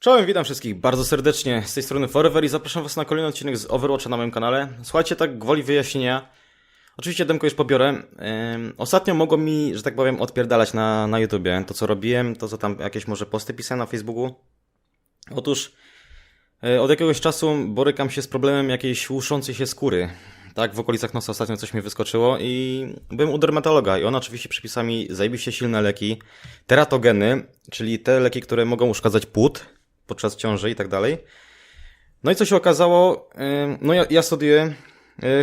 Czołem, witam wszystkich bardzo serdecznie z tej strony Forever i zapraszam was na kolejny odcinek z Overwatcha na moim kanale. Słuchajcie, tak gwoli wyjaśnienia. Oczywiście demko już pobiorę. Ostatnio mogło mi, że tak powiem, odpierdalać na, na YouTubie. To co robiłem, to co tam jakieś może posty pisałem na Facebooku. Otóż y, od jakiegoś czasu borykam się z problemem jakiejś łuszącej się skóry. Tak, w okolicach nosa ostatnio coś mi wyskoczyło i byłem u dermatologa i on oczywiście przypisał mi zajebiście silne leki, teratogeny, czyli te leki, które mogą uszkadzać płód podczas ciąży i tak dalej. No i co się okazało, no ja, ja studiuję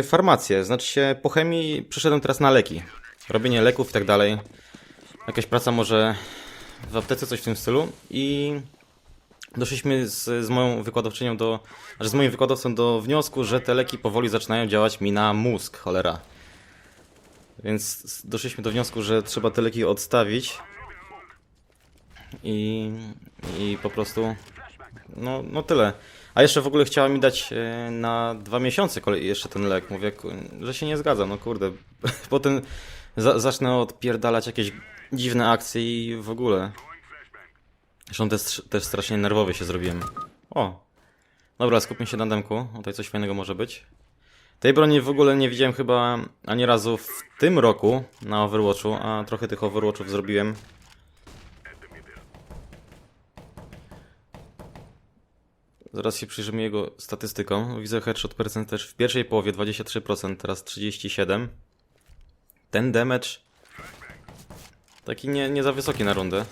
y, farmację, znaczy się po chemii przeszedłem teraz na leki. Robienie leków i tak dalej. Jakaś praca może w aptece, coś w tym stylu i doszliśmy z, z moją wykładowczynią do, że z moim wykładowcą do wniosku, że te leki powoli zaczynają działać mi na mózg, cholera. Więc doszliśmy do wniosku, że trzeba te leki odstawić i, i po prostu no, no tyle. A jeszcze w ogóle chciała mi dać e, na dwa miesiące kolej jeszcze ten lek. Mówię, że się nie zgadza, no kurde. Potem za, zacznę odpierdalać jakieś dziwne akcje i w ogóle. Zresztą też, też strasznie nerwowy się zrobiłem. O! Dobra, skupmy się na demku. Tutaj coś fajnego może być. Tej broni w ogóle nie widziałem chyba ani razu w tym roku na Overwatchu, a trochę tych Overwatchów zrobiłem. Zaraz się przyjrzymy jego statystykom. Widzę headshot percent też w pierwszej połowie 23%, teraz 37%. Ten damage taki nie, nie za wysoki na rundę.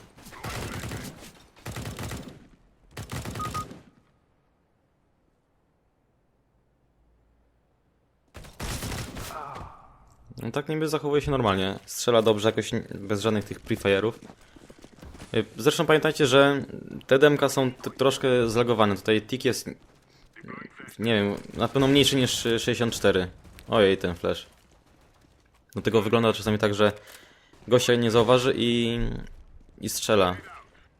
No tak niby zachowuje się normalnie. Strzela dobrze, jakoś bez żadnych tych prefire'ów. Y, Zresztą pamiętajcie, że te demka są troszkę zlagowane. Tutaj tick jest, nie wiem, na pewno mniejszy niż y, 64. Ojej, ten flash. Do tego wygląda czasami tak, że gościa nie zauważy i, i strzela.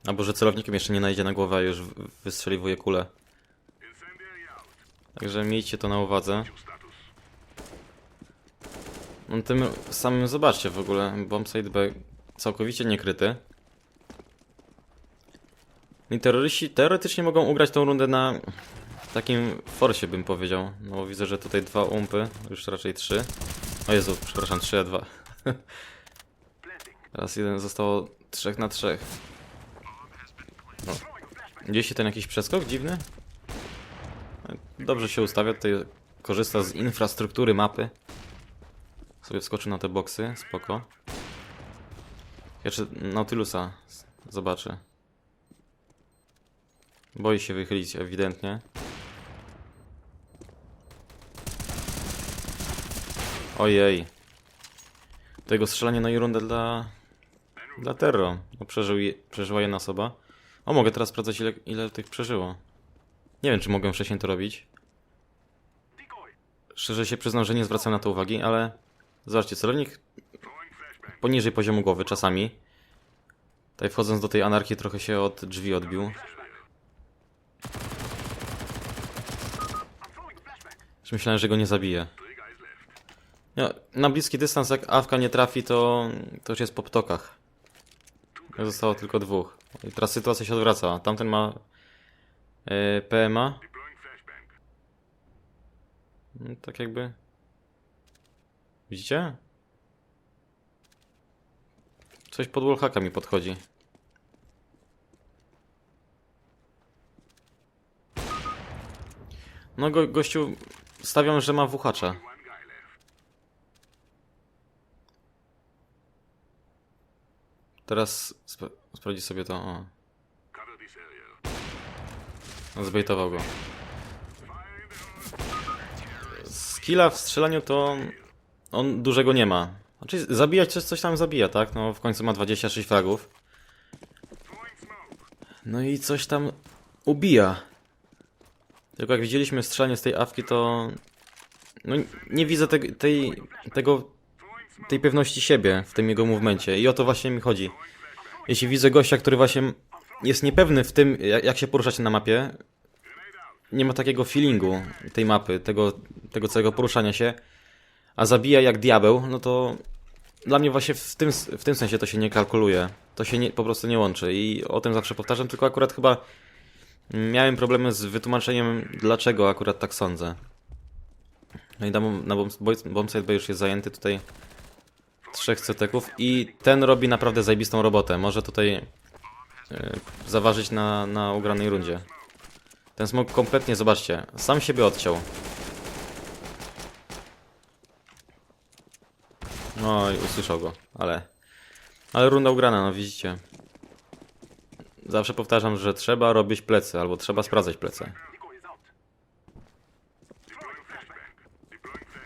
Albo że celownikiem jeszcze nie najdzie na głowę, a już wystrzeliwuje kulę. Także miejcie to na uwadze. No tym samym zobaczcie w ogóle, bombsite B całkowicie niekryty. I terroryści teoretycznie mogą ugrać tą rundę na takim forsie bym powiedział. No widzę, że tutaj dwa umpy, już raczej trzy. O Jezu, przepraszam, trzy a dwa. Teraz jeden zostało trzech na trzech. No. Gdzieś się ten jakiś przeskok dziwny? Dobrze się ustawia, tutaj korzysta z infrastruktury mapy. Sobie wskoczył na te boksy, spoko. Jeszcze Nautilusa zobaczę. Boi się wychylić ewidentnie. Ojej. To jego strzelanie na rundę dla... Dla Terro. No, przeżył je, przeżyła jedna osoba. O, mogę teraz sprawdzać ile, ile tych przeżyło. Nie wiem, czy mogłem wcześniej to robić. Szczerze się przyznam, że nie zwracam na to uwagi, ale... Zobaczcie, celownik poniżej poziomu głowy czasami. Tutaj wchodząc do tej anarchii trochę się od drzwi odbił. Już myślałem, że go nie zabije. No, na bliski dystans jak awka nie trafi, to, to już jest po ptokach. Zostało tylko dwóch. I teraz sytuacja się odwraca. Tamten ma e, PMA. No, tak jakby... Widzicie? Coś pod wallhacka mi podchodzi. No go, gościu stawiam, że ma wuchacza. Teraz sp sprawdzi sobie to. O. Zbejtował go. Skilla w strzelaniu to on dużego nie ma. Znaczy zabijać coś, coś tam zabija, tak? No w końcu ma 26 fragów. No i coś tam ubija. Tylko jak widzieliśmy strzelanie z tej awki, to no nie widzę te, tej, tego, tej pewności siebie w tym jego movemencie i o to właśnie mi chodzi. Jeśli widzę gościa, który właśnie jest niepewny w tym, jak się poruszać na mapie, nie ma takiego feelingu tej mapy, tego, tego całego poruszania się, a zabija jak diabeł, no to dla mnie właśnie w tym, w tym sensie to się nie kalkuluje. To się nie, po prostu nie łączy i o tym zawsze powtarzam, tylko akurat chyba Miałem problemy z wytłumaczeniem, dlaczego akurat tak sądzę. No i bom- na bombsite B już jest zajęty tutaj trzech ceteków i ten robi naprawdę zajebistą robotę. Może tutaj yy, zaważyć na, na ugranej rundzie. Ten smok kompletnie, zobaczcie, sam siebie odciął. No i usłyszał go, ale... Ale runda ugrana, no widzicie. Zawsze powtarzam, że trzeba robić plecy, albo trzeba sprawdzać plecy.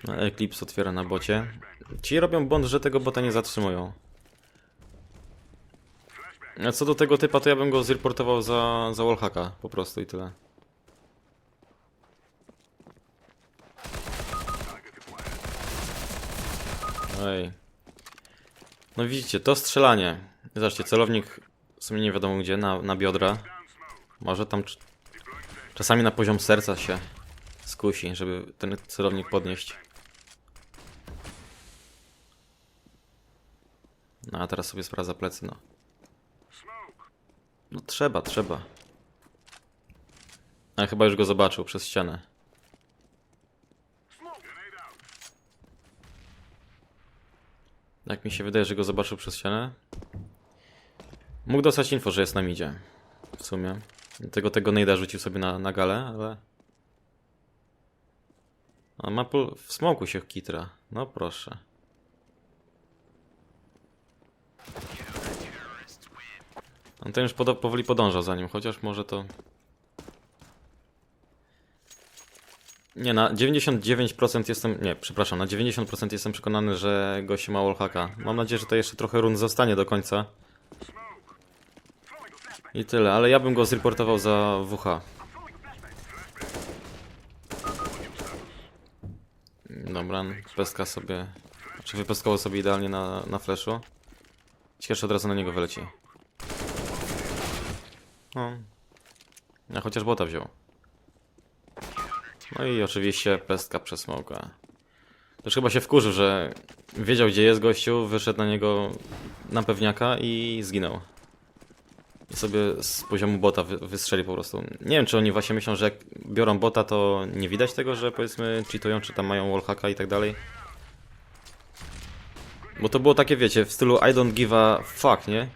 No, Eclipse otwiera na bocie. Ci robią błąd, że tego bota nie zatrzymują. A co do tego typa, to ja bym go zreportował za, za wallhacka, po prostu i tyle. Ej. No widzicie, to strzelanie. Zobaczcie, celownik w sumie nie wiadomo gdzie, na, na biodra. Może tam cz- czasami na poziom serca się skusi, żeby ten celownik podnieść. No a teraz sobie sprawdza plecy, no. No trzeba, trzeba. Ale chyba już go zobaczył przez ścianę. Jak mi się wydaje, że go zobaczył przez ścianę. Mógł dostać info, że jest na midzie. W sumie. Dlatego tego Nejda rzucił sobie na, na galę, ale... A ma w smoku się kitra. No proszę. On ten już powoli podąża za nim, chociaż może to... Nie, na 99% jestem... Nie, przepraszam, na 90% jestem przekonany, że gość ma wallhacka. Mam nadzieję, że to jeszcze trochę rund zostanie do końca. I tyle, ale ja bym go zreportował za WH. Dobra, pestka sobie... Czy wypestkował sobie idealnie na, na flashu? Ciekawe, od razu na niego wyleci. No. A chociaż bota wziął. No i oczywiście pestka przez smoka. Też chyba się wkurzył, że wiedział gdzie jest gościu, wyszedł na niego na pewniaka i zginął. I sobie z poziomu bota wy, wystrzeli po prostu. Nie wiem, czy oni właśnie myślą, że jak biorą bota, to nie widać tego, że powiedzmy cheatują, czy tam mają wallhacka i tak dalej. Bo to było takie, wiecie, w stylu I don't give a fuck, nie?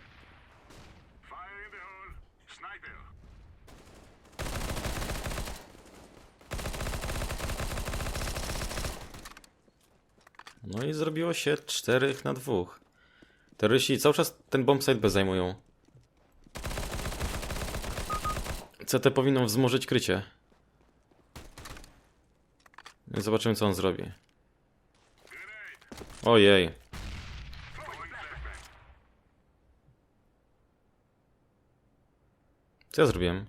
No i zrobiło się 4 na 2. Terroryści cały czas ten bombsite B zajmują. CT powinno wzmożyć krycie. Zobaczymy co on zrobi. Ojej. Co ja zrobiłem?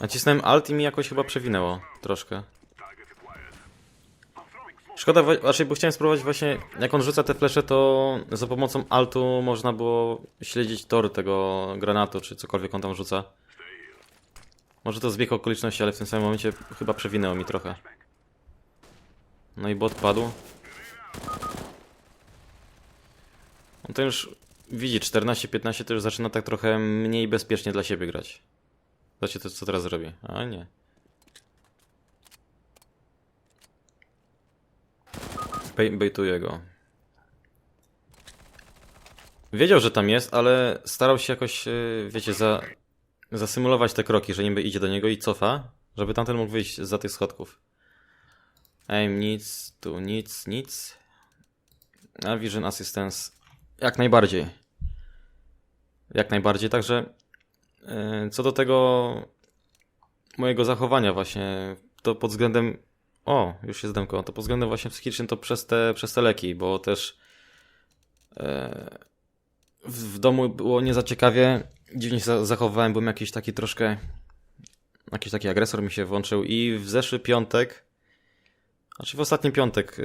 Nacisnąłem alt i mi jakoś chyba przewinęło. Troszkę. Szkoda, raczej, bo chciałem spróbować właśnie, jak on rzuca te flesze, to za pomocą altu można było śledzić tor tego granatu, czy cokolwiek on tam rzuca. Może to zbieg okoliczności, ale w tym samym momencie chyba przewinęło mi trochę. No i bot padł. On to już widzi, 14-15 to już zaczyna tak trochę mniej bezpiecznie dla siebie grać. Zobaczcie to, co teraz zrobi. A nie. Bejtuje go. Wiedział, że tam jest, ale starał się jakoś, yy, wiecie, za, zasymulować te kroki, że niby idzie do niego i cofa, żeby tamten mógł wyjść za tych schodków. Aim nic, tu nic, nic. A Vision Assistance jak najbardziej. Jak najbardziej, także yy, co do tego mojego zachowania właśnie, to pod względem o, już jest demko. To pod względem właśnie psychicznym to przez te, przez te leki, bo też e, w, w domu było nie za ciekawie. Dziwnie się za- zachowywałem, byłem jakiś taki troszkę jakiś taki agresor mi się włączył i w zeszły piątek znaczy w ostatni piątek e,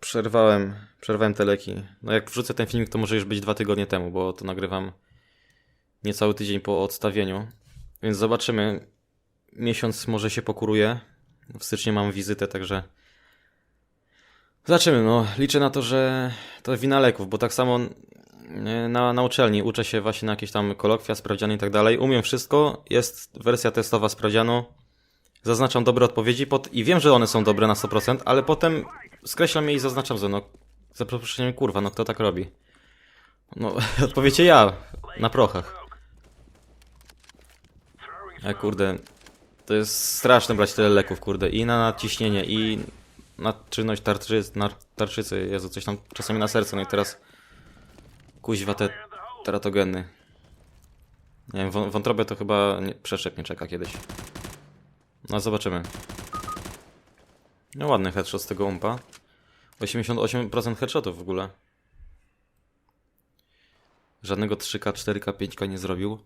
przerwałem przerwałem te leki. No jak wrzucę ten filmik to może już być dwa tygodnie temu, bo to nagrywam niecały tydzień po odstawieniu. Więc zobaczymy. Miesiąc może się pokuruje. W styczniu mam wizytę, także. Zobaczymy, no. Liczę na to, że to wina leków, bo tak samo e, na, na uczelni. Uczę się właśnie na jakieś tam kolokwia, sprawdziany i tak dalej. Umiem wszystko. Jest wersja testowa sprawdzianu. Zaznaczam dobre odpowiedzi pod... i wiem, że one są dobre na 100%, ale potem skreślam je i zaznaczam, że no... Za przeproszeniem, kurwa, no kto tak robi? No, odpowiecie ja, na prochach. A kurde, to jest straszne brać tyle leków, kurde. I na nadciśnienie, i na czynność tarczycy, na tarczycy. Jezu, coś tam czasami na serce, no i teraz... Kuźwa te teratogeny. Nie wiem, wą- wątrobę to chyba nie, przeszczep nie czeka kiedyś. No, zobaczymy. No ładny headshot z tego umpa. 88% headshotów w ogóle. Żadnego 3K, 4K, 5K nie zrobił.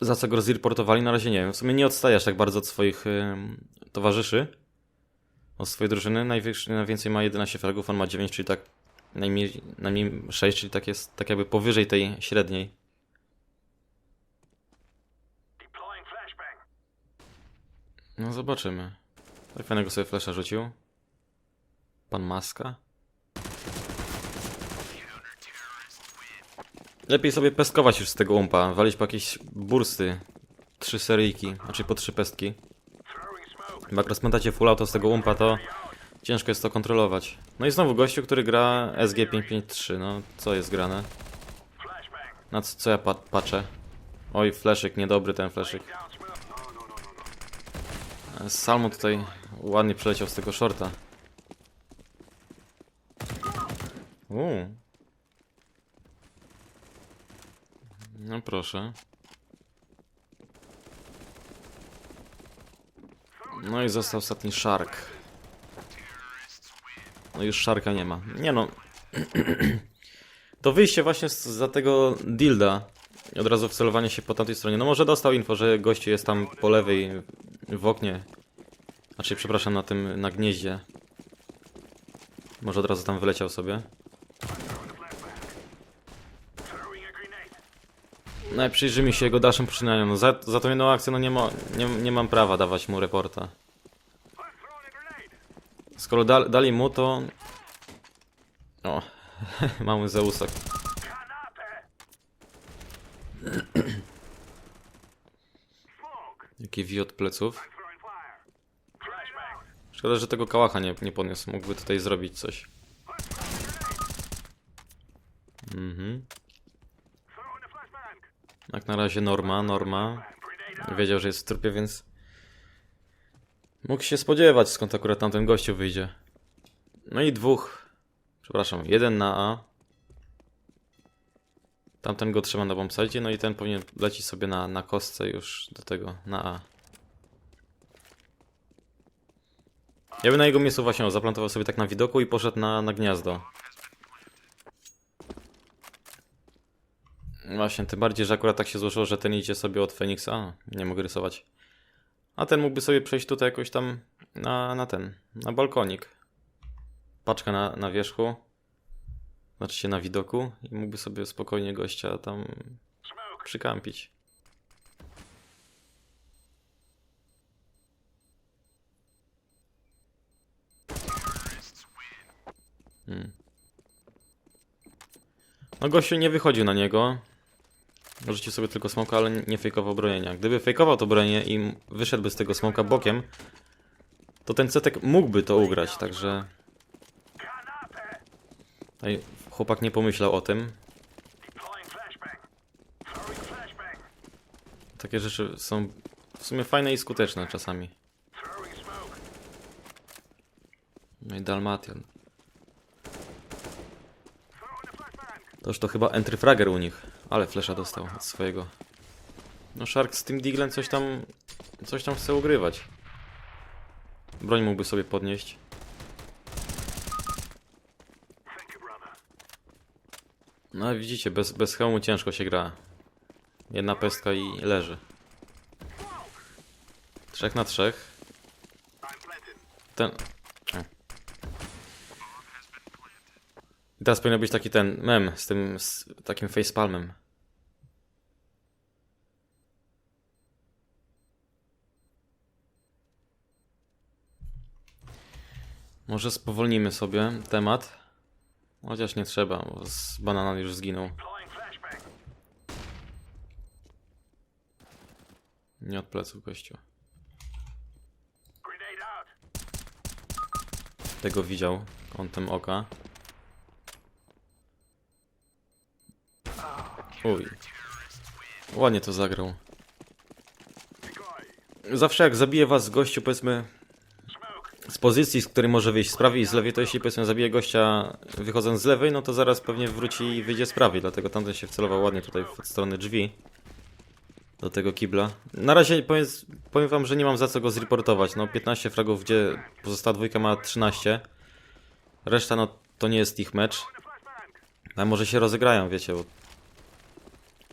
Za co go zreportowali? Na razie nie wiem. W sumie nie odstajesz tak bardzo od swoich ym, towarzyszy. Od swojej drużyny. Największy, najwięcej ma 11 fragów, on ma 9, czyli tak najmniej, najmniej 6, czyli tak jest tak jakby powyżej tej średniej. No zobaczymy. Tak fajnego sobie flesza rzucił. Pan Maska. Lepiej sobie pestkować już z tego umpa. Walić po jakieś bursty. Trzy seryjki, znaczy po trzy pestki. Jak rozpętacie full auto z tego umpa, to ciężko jest to kontrolować. No i znowu gościu, który gra SG553. No, co jest grane? Na co, co ja pa patrzę? Oj, fleszyk, niedobry ten fleszyk. Salmo tutaj ładnie przeleciał z tego shorta. Uuu. No proszę. No i został ostatni Shark. No już Sharka nie ma. Nie no. To wyjście właśnie za tego dilda. Od razu wcelowanie się po tamtej stronie. No może dostał info, że gościu jest tam po lewej w oknie. Znaczy, przepraszam, na tym, na gnieździe. Może od razu tam wyleciał sobie. No i przyjrzymy się jego dalszym poczynaniom. No za, za tą jedną akcję no nie, mo, nie, nie mam prawa dawać mu reporta. Skoro da, dali mu to... O, mamy Zeusa. Jaki wi od pleców. Szkoda, że tego kałacha nie, nie podniósł. Mógłby tutaj zrobić coś. Mhm. Jak na razie norma, norma. Wiedział, że jest w trupie, więc... Mógł się spodziewać, skąd akurat tamten gościu wyjdzie. No i dwóch. Przepraszam, jeden na A. Tamten go trzyma na bombsite, no i ten powinien lecieć sobie na, na kostce już do tego, na A. Ja bym na jego miejscu właśnie zaplantował sobie tak na widoku i poszedł na, na gniazdo. Właśnie, tym bardziej, że akurat tak się złożyło, że ten idzie sobie od Feniksa. Nie mogę rysować. A ten mógłby sobie przejść tutaj jakoś tam na, na ten, na balkonik. Paczka na, na wierzchu. Znaczy się na widoku i mógłby sobie spokojnie gościa tam przykampić. Hmm. No gościu nie wychodził na niego. Rzucił sobie tylko smoka, ale nie fejkował bronienia. Gdyby fejkował to bronienie i wyszedłby z tego smoka bokiem, to ten cetek mógłby to ugrać, także... Tutaj chłopak nie pomyślał o tym. Takie rzeczy są w sumie fajne i skuteczne czasami. No i Dalmatian. To już to chyba entry fragger u nich, ale flesza dostał od swojego. No Shark z tym Diglem coś tam, coś tam chce ugrywać. Broń mógłby sobie podnieść. No widzicie, bez, bez hełmu ciężko się gra. Jedna pestka i leży. Trzech na trzech. Ten... I teraz powinien być taki ten mem z tym z takim facepalmem. Może spowolnimy sobie temat. Chociaż nie trzeba, bo z banana już zginął. Nie od pleców gościu. Tego widział kątem oka. Uj. Ładnie to zagrał. Zawsze jak zabije was gościu, powiedzmy, z pozycji, z której może wyjść z prawej i z lewej, to jeśli powiedzmy zabije gościa wychodząc z lewej, no to zaraz pewnie wróci i wyjdzie z prawej, dlatego tamten się wcelował ładnie tutaj od strony drzwi do tego kibla. Na razie powiem, powiem wam, że nie mam za co go zreportować, no 15 fragów, gdzie pozostała dwójka ma 13. Reszta no to nie jest ich mecz. Ale może się rozegrają, wiecie, bo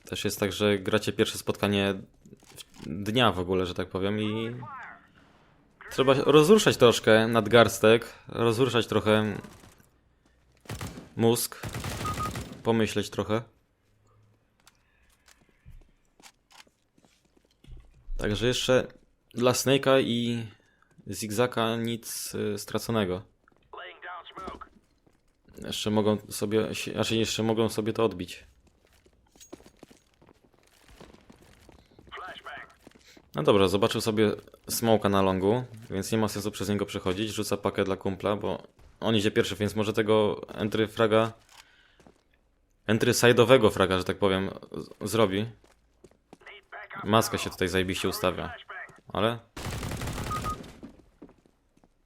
też jest tak, że gracie pierwsze spotkanie dnia w ogóle, że tak powiem i trzeba rozruszać troszkę nadgarstek, rozruszać trochę mózg, pomyśleć trochę. Także jeszcze dla Snake'a i Zigzaka nic y, straconego. Jeszcze mogą sobie, znaczy jeszcze mogą sobie to odbić. No dobra, zobaczył sobie smoka na longu, więc nie ma sensu przez niego przechodzić. Rzuca pakę dla kumpla, bo on idzie pierwszy, więc może tego entry fraga, entry side'owego fraga, że tak powiem, zrobi. Maska się tutaj zajebiście ustawia, ale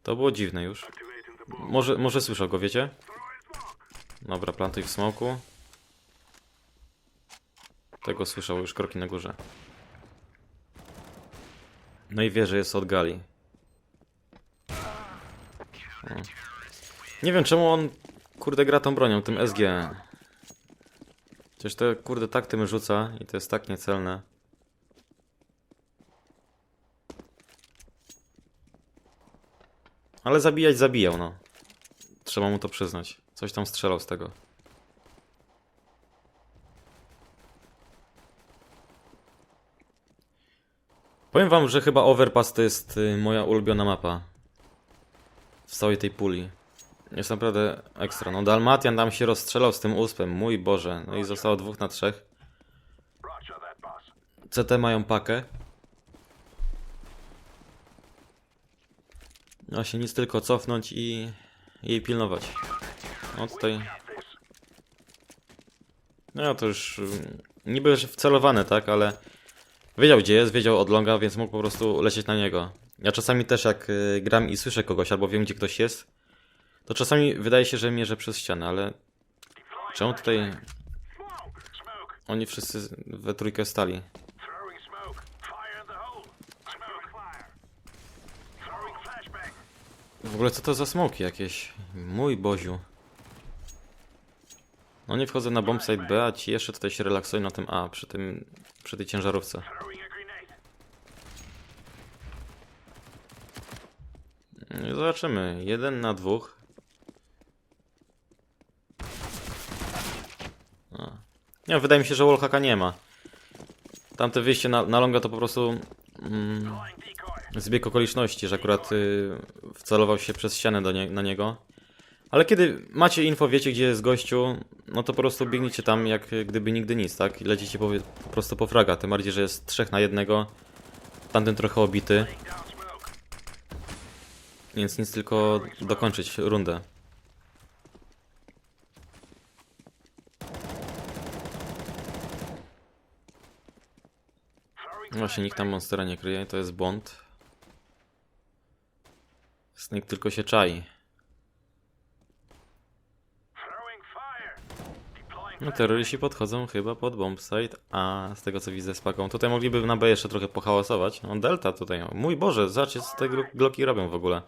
to było dziwne już. Może, może słyszał go, wiecie? Dobra, plantuj w smoku. Tego słyszał już kroki na górze. No i wie, że jest od gali. O. Nie wiem czemu on kurde gra tą bronią, tym SG. Przecież to kurde tak tym rzuca i to jest tak niecelne. Ale zabijać zabijał, no. Trzeba mu to przyznać. Coś tam strzelał z tego. Powiem wam, że chyba Overpass to jest y, moja ulubiona mapa. W całej tej puli. Jest naprawdę ekstra. No Dalmatian tam się rozstrzelał z tym uspem, mój Boże. No i zostało dwóch na trzech. CT mają pakę. No się nic tylko cofnąć i jej pilnować. No tutaj. No to już mm, niby że wcelowane, tak, ale wiedział gdzie jest, wiedział od longa, więc mógł po prostu lecieć na niego. Ja czasami też jak y, gram i słyszę kogoś, albo wiem gdzie ktoś jest, to czasami wydaje się, że mierzę przez ścianę, ale czemu tutaj oni wszyscy we trójkę stali? W ogóle co to za smoki jakieś? Mój Boziu. No nie wchodzę na bombsite B, a ci jeszcze tutaj się relaksują na tym A, przy tym, przy tej ciężarówce. No Zobaczymy. Jeden na dwóch. A. Nie, wydaje mi się, że wallhacka nie ma. Tamte wyjście na, na longa to po prostu mm, zbieg okoliczności, że akurat y, wcelował się przez ścianę do nie, na niego. Ale kiedy macie info, wiecie gdzie jest gościu, no to po prostu biegniecie tam jak gdyby nigdy nic, tak? I lecicie po, po prostu po fraga, tym bardziej, że jest trzech na jednego. Tamten trochę obity. Więc nic tylko dokończyć rundę. Właśnie nikt tam monstera nie kryje, to jest Bond. Snake tylko się czai. No terroryści podchodzą chyba pod bombsite, a z tego co widzę z paką. Tutaj mogliby na B jeszcze trochę pohałasować. No Delta tutaj, o mój Boże, zobaczcie co te glo- gloki robią w ogóle.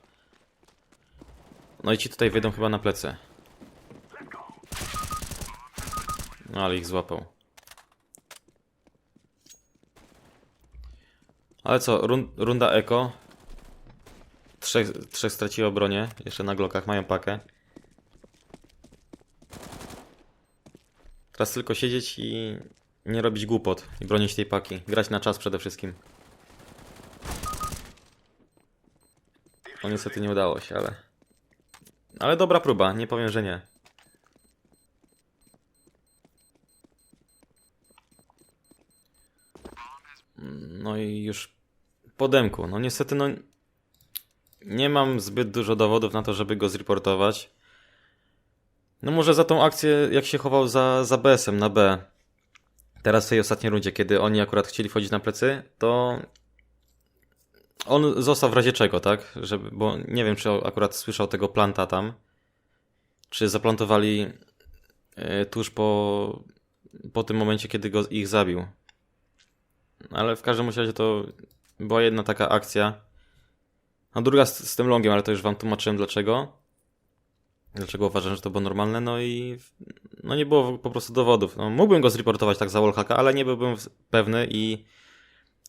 No i ci tutaj wejdą chyba na plecy. No ale ich złapał. Ale co, run, runda eko. Trzech, trzech straciło bronię, jeszcze na glokach, mają pakę. Teraz tylko siedzieć i nie robić głupot i bronić tej paki. Grać na czas przede wszystkim. No niestety nie udało się, ale... Ale dobra próba, nie powiem, że nie. No i już po demku. No niestety, no... Nie mam zbyt dużo dowodów na to, żeby go zreportować. No może za tą akcję, jak się chował za, za BS-em na B. Teraz w tej ostatniej rundzie, kiedy oni akurat chcieli wchodzić na plecy, to on został w razie czego, tak? Żeby, bo nie wiem, czy akurat słyszał tego planta tam, czy zaplantowali e, tuż po, po tym momencie, kiedy go, ich zabił. Ale w każdym razie to była jedna taka akcja. A druga z, z tym longiem, ale to już wam tłumaczyłem dlaczego. Dlaczego uważam, że to było normalne, no i no nie było po prostu dowodów. No, mógłbym go zreportować tak za wallhacka, ale nie byłbym pewny i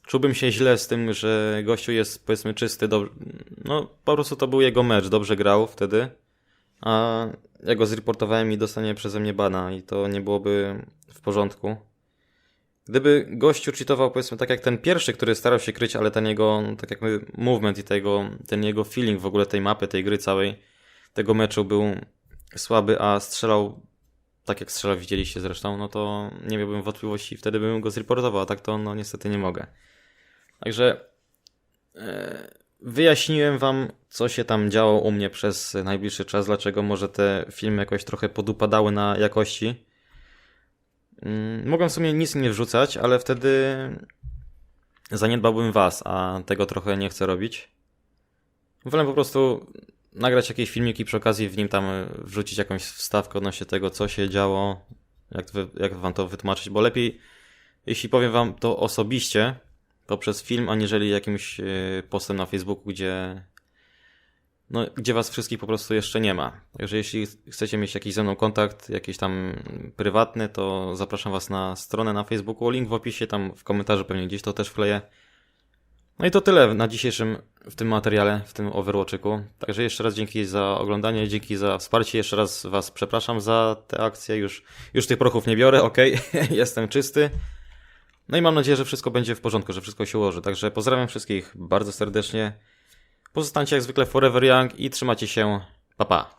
czułbym się źle z tym, że gościu jest powiedzmy czysty, dob- no po prostu to był jego mecz, dobrze grał wtedy, a ja go zreportowałem i dostanie przeze mnie bana i to nie byłoby w porządku. Gdyby gościu cheatował, powiedzmy, tak jak ten pierwszy, który starał się kryć, ale ten jego, no, tak jakby movement i tego, ten jego feeling w ogóle tej mapy, tej gry całej, tego meczu był słaby, a strzelał tak jak strzelał, widzieliście zresztą, no to nie miałbym wątpliwości, wtedy bym go zreportował, a tak to no niestety nie mogę. Także e, wyjaśniłem wam, co się tam działo u mnie przez najbliższy czas, dlaczego może te filmy jakoś trochę podupadały na jakości. Mm, Mogłem w sumie nic nie wrzucać, ale wtedy zaniedbałbym was, a tego trochę nie chcę robić. Wolę po prostu nagrać jakieś filmiki przy okazji, w nim tam wrzucić jakąś wstawkę odnośnie tego, co się działo, jak, wy, jak wam to wytłumaczyć, bo lepiej, jeśli powiem wam to osobiście, poprzez film, aniżeli jakimś y, postem na Facebooku, gdzie no, gdzie was wszystkich po prostu jeszcze nie ma. Także jeśli chcecie mieć jakiś ze mną kontakt, jakiś tam prywatny, to zapraszam was na stronę na Facebooku, link w opisie, tam w komentarzu pewnie gdzieś to też wkleję. No i to tyle na dzisiejszym w tym materiale, w tym Overwatchiku. Także jeszcze raz dzięki za oglądanie, dzięki za wsparcie. Jeszcze raz Was przepraszam za tę akcję. Już, już tych prochów nie biorę, ok, jestem czysty. No i mam nadzieję, że wszystko będzie w porządku, że wszystko się ułoży. Także pozdrawiam wszystkich bardzo serdecznie. Pozostańcie jak zwykle forever young i trzymajcie się. Pa pa.